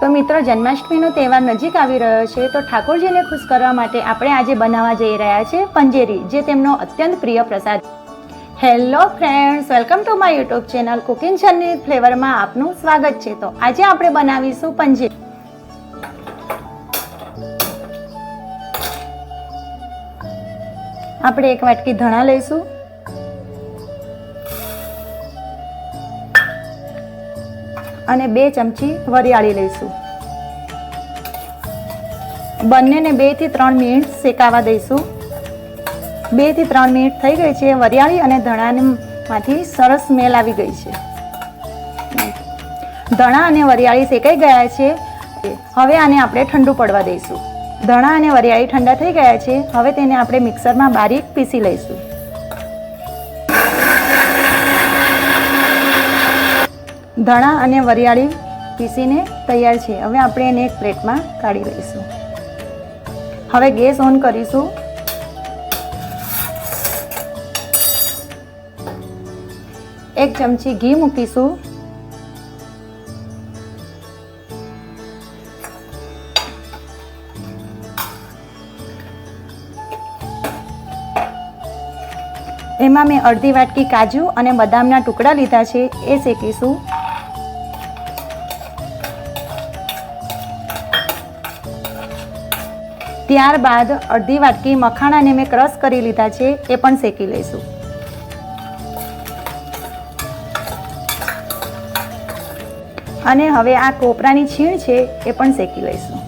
તો મિત્રો, જન્માષ્ટમીનો તહેવાર નજીક આવી રહ્યો છે, તો ઠાકોરજીને ખુશ કરવા માટે આપણે આજે બનાવવા જઈ રહ્યા છે પંજેરી, જે તેમનો અત્યંત પ્રિય પ્રસાદ hello friends welcome to my YouTube channel cooking Charni ફ્લેવરમાં આપનું સ્વાગત છે. તો આજે આપણે બનાવીશું પંજેરી. આપણે એક વાટકી ધણા લઈશું. અને બે ચમચી વરિયાળી લઈશું. બંનેને બેથી ત્રણ મિનિટ શેકાવા દઈશું. બેથી ત્રણ મિનિટ થઈ ગઈ છે વરિયાળી અને ધણામાંથી સરસ સ્મેલ આવી ગઈ છે. ધણા અને વરિયાળી શેકાઈ ગયા છે. હવે આને આપણે ઠંડુ પડવા દઈશું. ધણા અને વરિયાળી ઠંડા થઈ ગયા છે. હવે તેને આપણે મિક્સરમાં બારીક પીસી લઈશું. ધણા અને વરિયાળી પીસીને તૈયાર છે. હવે આપણે એને એક પ્લેટમાં કાઢી લઈશું. હવે ગેસ ઓન કરીશું. એક ચમચી ઘી મૂકીશું. એમાં મેં અડધી વાટકી કાજુ અને બદામના ટુકડા લીધા છે. એ શેકીશું. ત્યારબાદ અડધી વાટકી મખાણાને મેં ક્રશ કરી લીધા છે, એ પણ શેકી લઈશું. અને હવે આ કોપરાની છીણ છે, એ પણ શેકી લઈશું.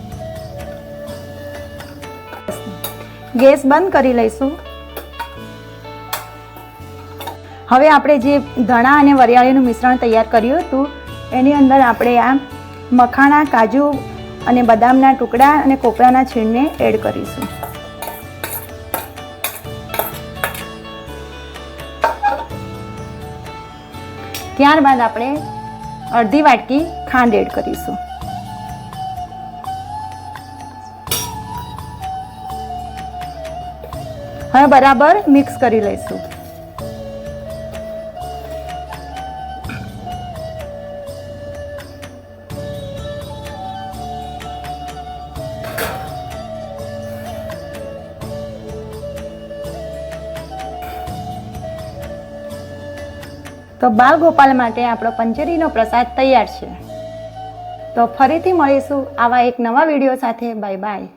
ગેસ બંધ કરી લઈશું. હવે આપણે જે ધણા અને વરિયાળીનું મિશ્રણ તૈયાર કર્યું હતું, એની અંદર આપણે આ મખાણા, કાજુ અને બદામના ટુકડા અને કોપરાના છીણને એડ કરીશું. ત્યારબાદ આપણે અડધી વાટકી ખાંડ એડ કરીશું. હવે બરાબર મિક્સ કરી લઈશું. તો બાલ ગોપાલ માટે આપણો પંચેરીનો પ્રસાદ તૈયાર છે. તો ફરીથી મળીશું આવા એક નવા વીડિયો સાથે. Bye bye.